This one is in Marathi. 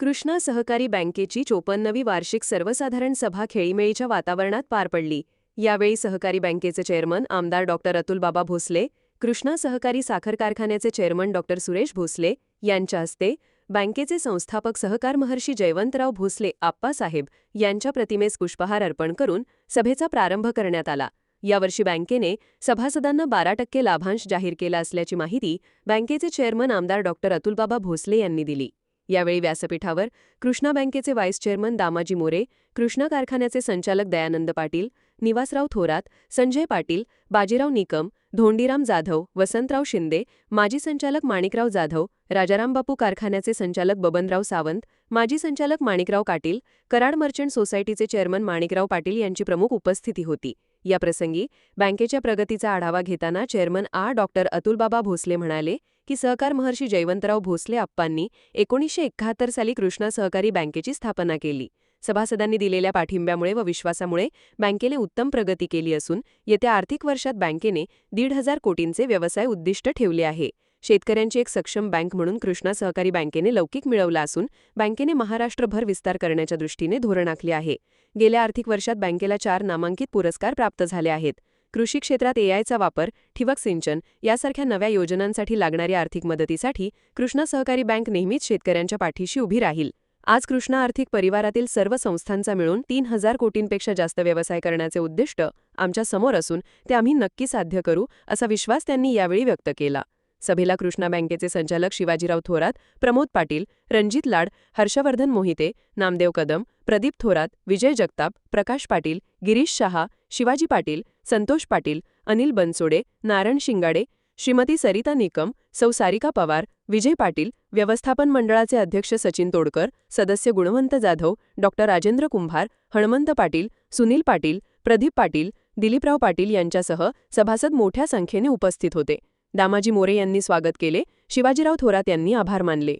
कृष्णा सहकारी बँकेची चोपन्नवी वार्षिक सर्वसाधारण सभा खेळीमेळीच्या वातावरणात पार पडली. यावेळी सहकारी बँकेचे चेअरमन आमदार डॉक्टर अतुलबाबा भोसले कृष्णा सहकारी साखर कारखान्याचे चेअरमन डॉक्टर सुरेश भोसले यांच्या हस्ते बँकेचे संस्थापक सहकार महर्षी जयवंतराव भोसले आप्पासाहेब यांच्या प्रतिमेस पुष्पहार अर्पण करून सभेचा प्रारंभ करण्यात आला. यावर्षी बँकेने सभासदांना बारा टक्के लाभांश जाहीर केला असल्याची माहिती बँकेचे चेअरमन आमदार डॉक्टर अतुलबाबा भोसले यांनी दिली. यावेळी व्यासपीठावर कृष्णा बँकेचे व्हाईस चेअरमन दामाजी मोरे कृष्णा कारखान्याचे संचालक दयानंद पाटील निवासराव थोरात संजय पाटील बाजीराव निकम धोंडीराम जाधव वसंतराव शिंदे माजी संचालक माणिकराव जाधव राजाराम बापू कारखान्याचे संचालक बबनराव सावंत माजी संचालक माणिकराव काटील कराड मर्चंट सोसायटीचे चेअरमन माणिकराव पाटील यांची प्रमुख उपस्थिती होती. याप्रसंगी बँकेच्या प्रगतीचा आढावा घेताना चेअरमन आ डॉक्टर अतुलबाबा भोसले म्हणाले की सहकार महर्षी जयवंतराव भोसले आप्पांनी एकोणीसशे एकाहत्तर साली कृष्णा सहकारी बँकेची स्थापना केली. सभासदांनी दिलेल्या पाठिंब्यामुळे व विश्वासामुळे बँकेने उत्तम प्रगती केली असून येत्या आर्थिक वर्षात बँकेने दीड हजार कोटींचे व्यवसाय उद्दिष्ट ठेवले आहे. शेतकऱ्यांची एक सक्षम बँक म्हणून कृष्णा सहकारी बँकेने लौकिक मिळवला असून बँकेने महाराष्ट्रभर विस्तार करण्याच्या दृष्टीने धोरण आखले आहे. गेल्या आर्थिक वर्षात बँकेला चार नामांकित पुरस्कार प्राप्त झाले आहेत. कृषी क्षेत्रात एआयचा वापर ठिबक सिंचन यासारख्या नव्या योजनांसाठी लागणाऱ्या आर्थिक मदतीसाठी कृष्णा सहकारी बँक नेहमीच शेतकऱ्यांच्या पाठीशी उभी राहील. आज कृष्णा आर्थिक परिवारातील सर्व संस्थांचा मिळून तीन हजार कोटींपेक्षा जास्त व्यवसाय करण्याचे उद्दिष्ट आमच्यासमोर असून ते आम्ही नक्की साध्य करू असा विश्वास त्यांनी यावेळी व्यक्त केला. सभेला कृष्णा बँकेचे संचालक शिवाजीराव थोरात प्रमोद पाटील रणजित लाड हर्षवर्धन मोहिते नामदेव कदम प्रदीप थोरात विजय जगताप प्रकाश पाटील गिरीश शहा शिवाजी पाटील संतोष पाटील अनिल बनसोडे नारायण शिंगाडे श्रीमती सरिता निकम सौ सारिका पवार विजय पाटील व्यवस्थापन मंडळाचे अध्यक्ष सचिन तोडकर सदस्य गुणवंत जाधव डॉ. राजेंद्र कुंभार हणमंत पाटील सुनील पाटील प्रदीप पाटील दिलीपराव पाटील यांच्यासह सभासद मोठ्या संख्येने उपस्थित होते. दामाजी मोरे यांनी स्वागत केले. शिवाजीराव थोरात यांनी आभार मानले.